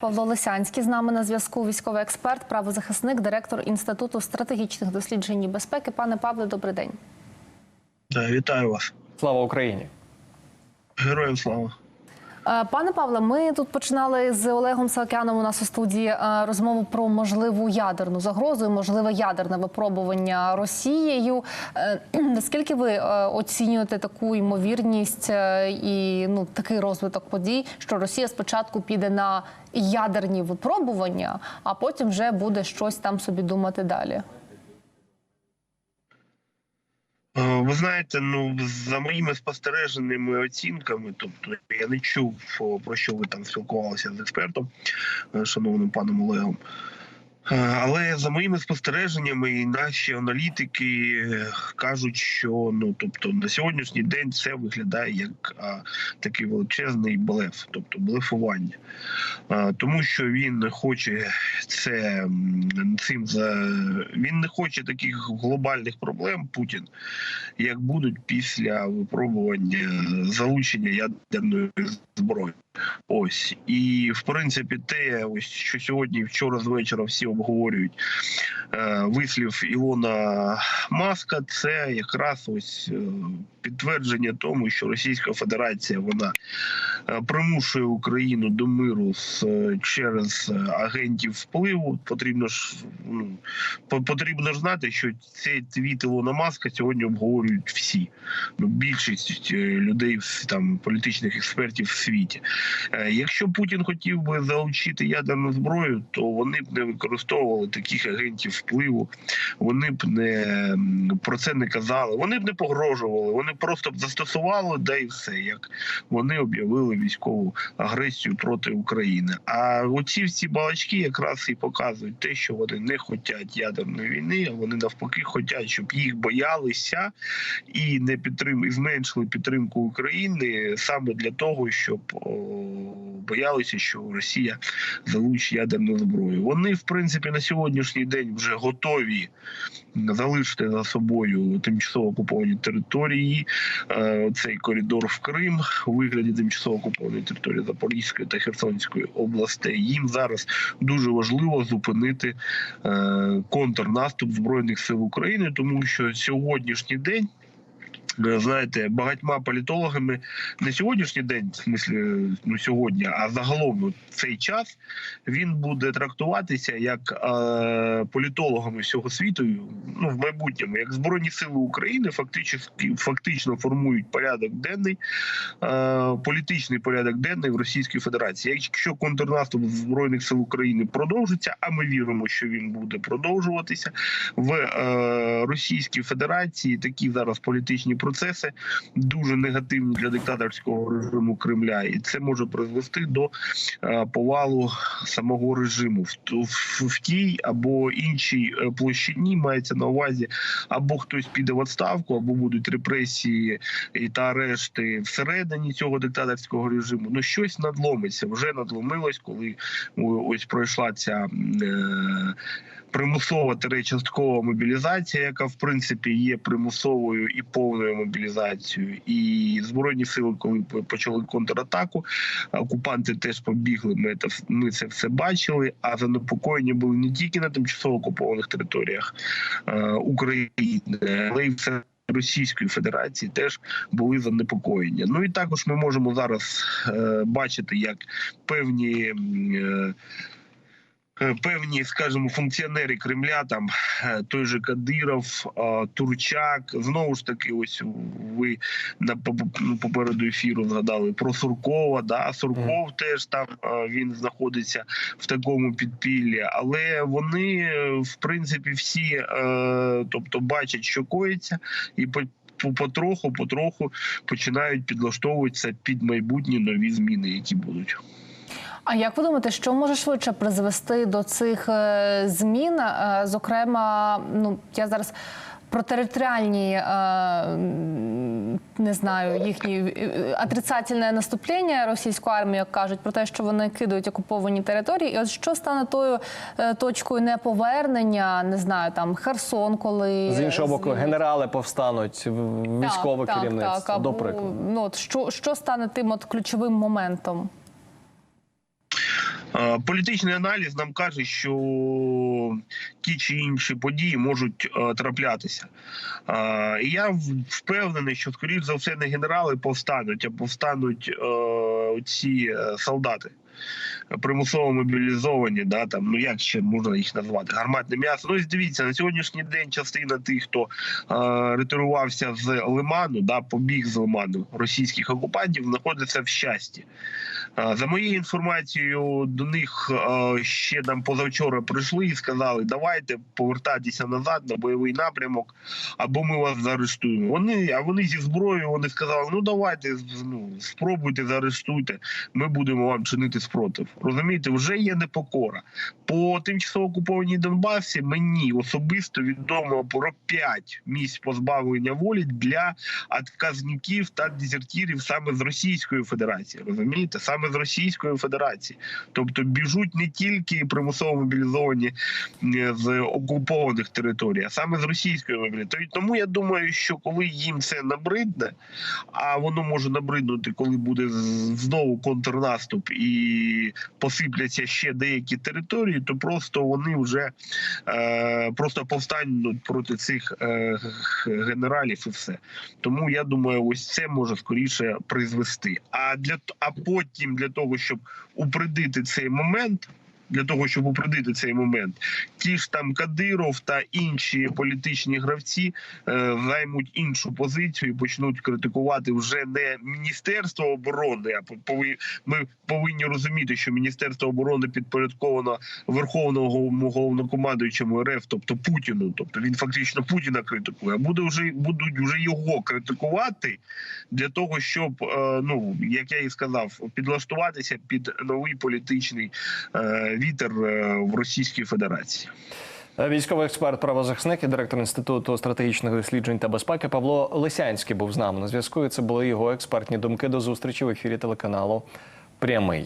Павло Лисянський з нами на зв'язку. Військовий експерт, правозахисник, директор інституту стратегічних досліджень і безпеки. Пане Павле, добрий день. Да, вітаю вас. Слава Україні! Героям слава. Е, Пане Павле, ми тут починали з Олегом Саакяном у нас у студії е, розмову про можливу ядерну загрозу і можливе ядерне випробування Росією. Е, Наскільки ви оцінюєте таку ймовірність і ну такий розвиток подій, що Росія спочатку піде на ядерні випробування, а потім вже буде щось там собі думати далі? Е, Ви знаєте, ну за моїми спостереженими оцінками, тобто я не чув про що ви там спілкувалися з експертом, е, шановним паном Олегом. Е, Але за моїми спостереженнями, і наші аналітики е, кажуть, що ну тобто на сьогоднішній день це виглядає як а, такий величезний блеф, тобто блефування, а, тому що він хоче це цим за він не хоче таких глобальних проблем Путін, як будуть після випробування залучення ядерної зброї. Ось і в принципі, те, ось що сьогодні, вчора з вечора всі обговорюють е, вислів Ілона Маска. Це якраз ось е, підтвердження тому, що Російська Федерація вона е, примушує Україну до миру з е, через агентів впливу. Потрібно ж ну по- потрібно ж знати, що цей твіт Ілона Маска сьогодні обговорюють всі. Ну більшість людей там політичних експертів в світі. Е, Якщо Путін хотів би залучити ядерну зброю, то вони б не використовували таких агентів впливу. Вони б не про це не казали. Вони б не погрожували. Вони просто б застосували, да і все. Як вони об'явили військову агресію проти України. А оці всі балачки якраз і показують те, що вони не хочуть ядерної війни, а вони навпаки хочуть, щоб їх боялися і не підтрим... зменшили підтримку України саме для того, щоб боялися, що Росія залучить ядерну зброю. Вони, в принципі, на сьогоднішній день вже готові залишити за собою тимчасово окуповані території. Е, Цей коридор в Крим у вигляді тимчасово окупованої території Запорізької та Херсонської областей. Їм зараз дуже важливо зупинити е, контрнаступ збройних сил України, тому що сьогоднішній день. Е, Знаєте, багатьма політологами не сьогоднішній день, в смислі, ну сьогодні, а загалом ну, цей час він буде трактуватися як е, політологами всього світу, ну в майбутньому, як збройні сили України, фактично фактично формують порядок денний, е, політичний порядок денний в Російській Федерації. Якщо контрнаступ збройних сил України продовжиться, а ми віримо, що він буде продовжуватися в е, Російській Федерації, такі зараз політичні процеси дуже негативні для диктаторського режиму Кремля, і це може призвести до е, повалу самого режиму в, тій або іншій е, площині мається на увазі, або хтось піде в відставку, або будуть репресії та арешти всередині цього диктаторського режиму. Ну щось надломиться, вже надломилось, коли ось пройшла ця. Е, Примусова часткова мобілізація, яка в принципі є примусовою і повною мобілізацією, і збройні сили, коли почали контратаку, окупанти теж побігли. Ми це ми це все бачили. А занепокоєння були не тільки на тимчасово окупованих територіях е, України, але й в Російської Федерації теж були занепокоєння. Ну і також ми можемо зараз е, бачити, як певні. Е, Певні, скажімо, функціонери Кремля, там е, той же Кадиров, е, Турчак, знову ж таки, ось ви на ну, попереду ефіру згадали про Суркова. Да, Сурков теж там е, він знаходиться в такому підпіллі, але вони, е, в принципі, всі, е, тобто, бачать, що коїться, і по. по- Потроху, потроху починають підлаштовуватися під майбутні нові зміни, які будуть. А як ви думаєте, що може швидше призвести до цих е, змін? Е, Зокрема, ну я зараз про територіальні е, не знаю їхні отрицательне наступлення російської армії, як кажуть, про те, що вони кидають окуповані території. І от що стане тою точкою неповернення, не знаю, там Херсон, коли З іншого боку, генерали повстануть, військове Так, так, керівництво, так, до або, прикладу. Ну от що, що стане тим от ключовим моментом? Е, Політичний аналіз нам каже, що ті чи інші події можуть е, траплятися. Е, я впевнений, що скоріш за все не генерали повстануть, а повстануть ці солдати. Примусово мобілізовані, да там ну як ще можна їх назвати? Гарматне м'ясо. Ну ось дивіться на сьогоднішній день. Частина тих, хто е, ретирувався з Лиману, да побіг з Лиману російських окупантів, знаходиться в щасті. Е, За моєю інформацією, до них е, ще там позавчора прийшли і сказали: давайте повертайтеся назад на бойовий напрямок, або ми вас заарештуємо. Вони, а вони зі зброєю вони сказали: ну давайте ну, спробуйте, заарештуйте. Ми будемо вам чинити спротив. Розумієте, вже є непокора. По тимчасово окупованій Донбасі мені особисто відомо про 5 місць позбавлення волі для отказників та дезертирів саме з Російської Федерації. Розумієте, саме з Російської Федерації. Тобто біжуть не тільки примусово мобілізовані е, з окупованих територій, а саме з Російської мобілізації. Тому я думаю, що коли їм це набридне, а воно може набриднути, коли буде знову контрнаступ і посипляться ще деякі території, то просто вони вже е, просто повстануть проти цих е, генералів і все. Тому я думаю, ось це може скоріше призвести. А для а потім для того, щоб упредити цей момент. Для того щоб упредити цей момент, ті ж там Кадиров та інші політичні гравці е, займуть іншу позицію і почнуть критикувати вже не міністерство оборони. А ми повинні розуміти, що міністерство оборони підпорядковано верховного головнокомандуючому РФ, тобто Путіну. Тобто він фактично Путіна критикує. Буде вже будуть вже його критикувати для того, щоб е, ну як я і сказав, підлаштуватися під новий політичний е, вітер е, в Російській Федерації. Військовий експерт, правозахисник і директор інституту стратегічних досліджень та безпеки Павло Лисянський був з нами на зв'язку. І це були його експертні думки до зустрічі в ефірі телеканалу Прямий.